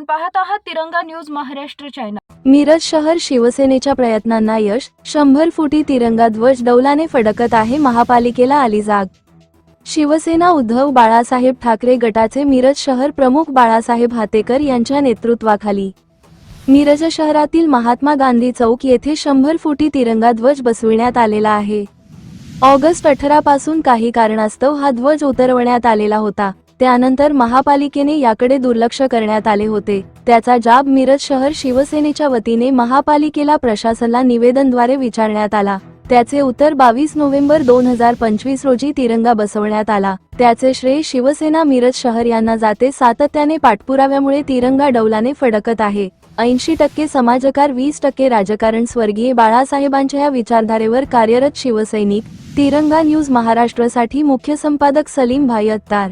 तिरंगा news Maharashtra channel Miraj शहर शिवसेनेच्या प्रयत्नांना यश शंभर फुटी तिरंगा ध्वज डौलाने फडकत आहे महापालिकेला आली जाग. शिवसेना उद्धव बाळासाहेब ठाकरे गटाचे मिरज शहर प्रमुख बाळासाहेब हातेकर यांच्या नेतृत्वाखाली. मिरज शहरातील महात्मा गांधी चौक येथे शंभर फुटी तिरंगा ध्वज बसविण्यात आलेला आहे. ऑगस्ट अठरा पासून काही कारणास्तव हा ध्वज उतरवण्यात आलेला होता. त्यानंतर महापालिकेने याकडे दुर्लक्ष करण्यात आले होते. त्याचा जाब मिरज शहर शिवसेनेच्या वतीने महापालिकेला प्रशासनाला निवेदनद्वारे विचारण्यात आला. त्याचे उत्तर बावीस नोव्हेंबर दोन हजार पंचवीस रोजी तिरंगा बसवण्यात आला. त्याचे श्रेय शिवसेना मिरज शहर यांना जाते. सातत्याने पाठपुराव्यामुळे तिरंगा डौलाने फडकत आहे. ऐंशी टक्के समाजकार वीस टक्के राजकारण स्वर्गीय बाळासाहेबांच्या या विचारधारेवर कार्यरत शिवसैनिक तिरंगा न्यूज महाराष्ट्रासाठी मुख्य संपादक सलीम भाई अत्तार.